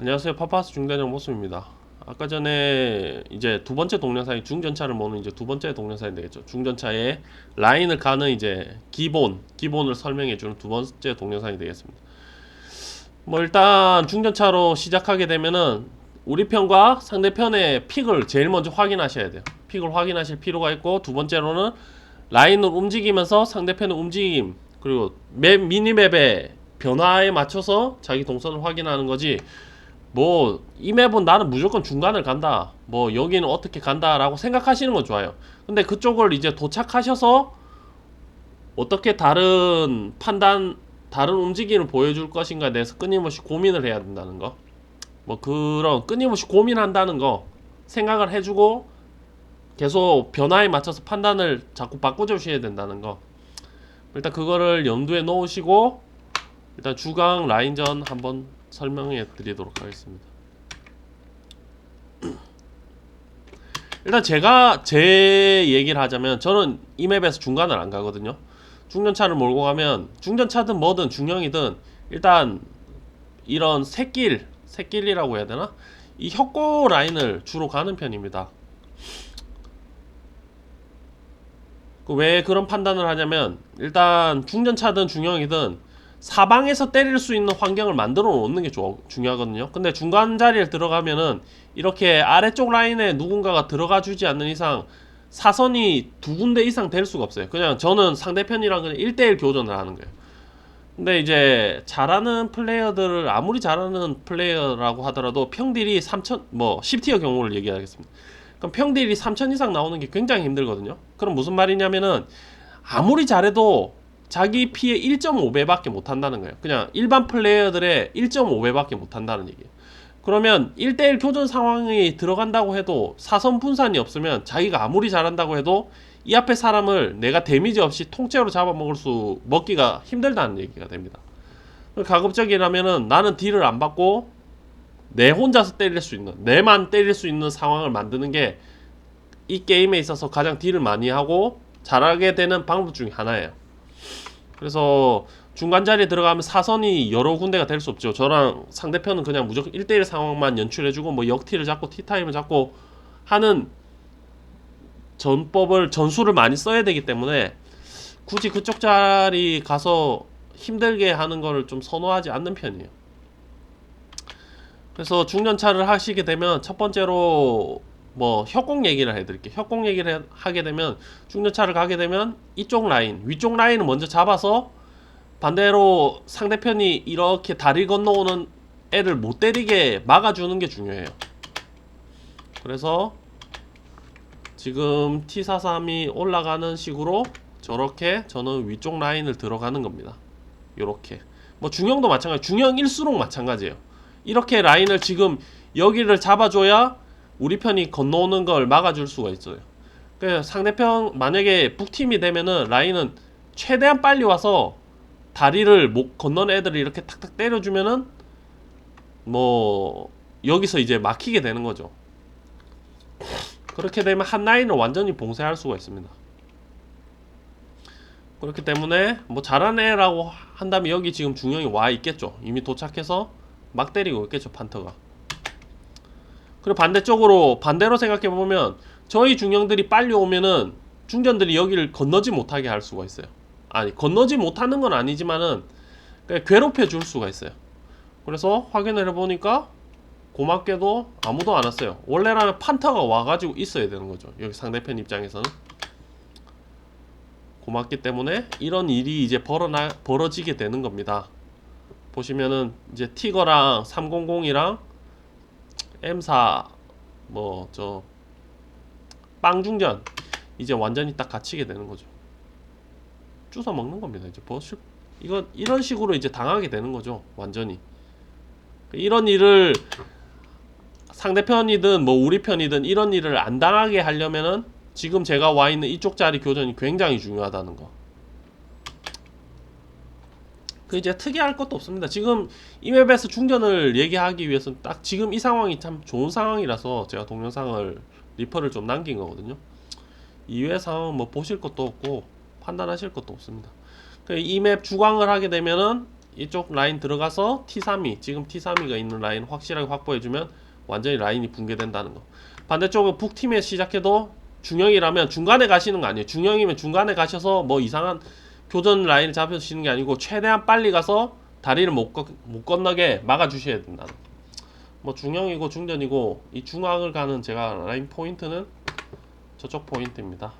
안녕하세요. 파파스 중대장 모습입니다. 아까 전에 이제 두 번째 동영상이 중전차를 모는 이제 두 번째 동영상이 되겠죠. 중전차의 라인을 가는 이제 기본, 기본을 설명해 주는 두 번째 동영상이 되겠습니다. 뭐 일단 중전차로 시작하게 되면은 우리 편과 상대편의 픽을 제일 먼저 확인하셔야 돼요. 픽을 확인하실 필요가 있고 두 번째로는 라인을 움직이면서 상대편의 움직임 그리고 맵 미니맵의 변화에 맞춰서 자기 동선을 확인하는 거지 뭐 이 맵은 나는 무조건 중간을 간다. 뭐 여기는 어떻게 간다 라고 생각하시는 건 좋아요. 근데 그쪽을 이제 도착하셔서 어떻게 다른 판단 다른 움직임을 보여줄 것인가에 대해서 끊임없이 고민을 해야 된다는 거. 뭐 그런 끊임없이 고민한다는 거 생각을 해주고 계속 변화에 맞춰서 판단을 자꾸 바꿔주셔야 된다는 거. 일단 그거를 염두에 놓으시고 일단 주강 라인전 한번 설명해 드리도록 하겠습니다. 일단 제가 제 얘기를 하자면 저는 이 맵에서 중간을 안 가거든요. 중전차를 몰고 가면 중전차든 뭐든 중형이든 일단 이런 새길 새길이라고 해야 되나? 이 협고 라인을 주로 가는 편입니다. 그왜 그런 판단을 하냐면 일단 중전차든 중형이든 사방에서 때릴 수 있는 환경을 만들어 놓는 게 조- 중요하거든요. 근데 중간 자리에 들어가면은 이렇게 아래쪽 라인에 누군가가 들어가 주지 않는 이상 사선이 두 군데 이상 될 수가 없어요. 그냥 저는 상대편이랑 그냥 1대1 교전을 하는 거예요. 근데 이제 잘하는 플레이어들을 아무리 잘하는 플레이어라고 하더라도 평딜이 3000뭐 10티어 경우를 얘기하겠습니다. 그럼 평딜이 3000 이상 나오는 게 굉장히 힘들거든요. 그럼 무슨 말이냐면은 아무리 잘해도 자기 피해 1.5배밖에 못 한다는 거예요. 그냥 일반 플레이어들의 1.5배밖에 못 한다는 얘기예요. 그러면 1대1 교전 상황이 들어간다고 해도 사선 분산이 없으면 자기가 아무리 잘한다고 해도 이 앞에 사람을 내가 데미지 없이 통째로 잡아먹을 수 먹기가 힘들다는 얘기가 됩니다. 가급적이라면은 나는 딜을 안 받고 내 혼자서 때릴 수 있는 내만 때릴 수 있는 상황을 만드는 게 이 게임에 있어서 가장 딜을 많이 하고 잘하게 되는 방법 중에 하나예요. 그래서 중간 자리에 들어가면 사선이 여러 군데가 될 수 없죠. 저랑 상대편은 그냥 무조건 1대1 상황만 연출해주고 뭐 역티를 잡고 티타임을 잡고 하는 전법을 전술을 많이 써야 되기 때문에 굳이 그쪽 자리 가서 힘들게 하는 거를 좀 선호하지 않는 편이에요. 그래서 중년차를 하시게 되면 첫 번째로 뭐 협공 얘기를 해드릴게요. 협공 얘기를 해- 하게 되면 중년차를 가게 되면 이쪽 라인, 위쪽 라인을 먼저 잡아서 반대로 상대편이 이렇게 다리 건너오는 애를 못 때리게 막아주는 게 중요해요. 그래서 지금 T43이 올라가는 식으로 저렇게 저는 위쪽 라인을 들어가는 겁니다. 요렇게. 뭐 중형도 마찬가지. 중형일수록 마찬가지예요. 이렇게 라인을 지금 여기를 잡아줘야 우리 편이 건너오는 걸 막아줄 수가 있어요. 그 상대편 만약에 북팀이 되면은 라인은 최대한 빨리 와서 다리를 못 건넌 애들을 이렇게 탁탁 때려주면은 뭐 여기서 이제 막히게 되는 거죠. 그렇게 되면 한 라인을 완전히 봉쇄할 수가 있습니다. 그렇기 때문에 뭐 잘하는 애라고 한다면 여기 지금 중형이 와 있겠죠. 이미 도착해서 막 때리고 있겠죠 판터가. 그리고 반대쪽으로 반대로 생각해 보면 저희 중형들이 빨리 오면은 중전들이 여기를 건너지 못하게 할 수가 있어요. 아니 건너지 못하는 건 아니지만은 괴롭혀 줄 수가 있어요. 그래서 확인을 해보니까 고맙게도 아무도 안 왔어요. 원래라면 판터가 와가지고 있어야 되는 거죠. 여기 상대편 입장에서는 고맙기 때문에 이런 일이 이제 벌어나 벌어지게 되는 겁니다. 보시면은 이제 티거랑 300이랑 M4 뭐 저 빵중전 이제 완전히 딱 갇히게 되는 거죠. 주워 먹는 겁니다. 이제 버스 이건 이런 식으로 이제 당하게 되는 거죠. 완전히 이런 일을 상대편이든 뭐 우리 편이든 이런 일을 안 당하게 하려면은 지금 제가 와 있는 이쪽 자리 교전이 굉장히 중요하다는 거. 그 이제 특이할 것도 없습니다. 지금 이 맵에서 중전을 얘기하기 위해서는 딱 지금 이 상황이 참 좋은 상황이라서 제가 동영상을 리퍼를 좀 남긴 거거든요. 이외 상황 뭐 보실 것도 없고 판단하실 것도 없습니다. 그이맵 주광을 하게 되면은 이쪽 라인 들어가서 T32 지금 T32가 있는 라인 확실하게 확보해주면 완전히 라인이 붕괴된다는 거. 반대쪽은 북팀에 시작해도 중형이라면 중간에 가시는 거 아니에요. 중형이면 중간에 가셔서 뭐 이상한 교전 라인을 잡으시는 게 아니고 최대한 빨리 가서 다리를 못, 건- 못 건너게 막아주셔야 된다는 거. 뭐 중형이고 중전이고 이 중앙을 가는 제가 라인 포인트는 저쪽 포인트입니다.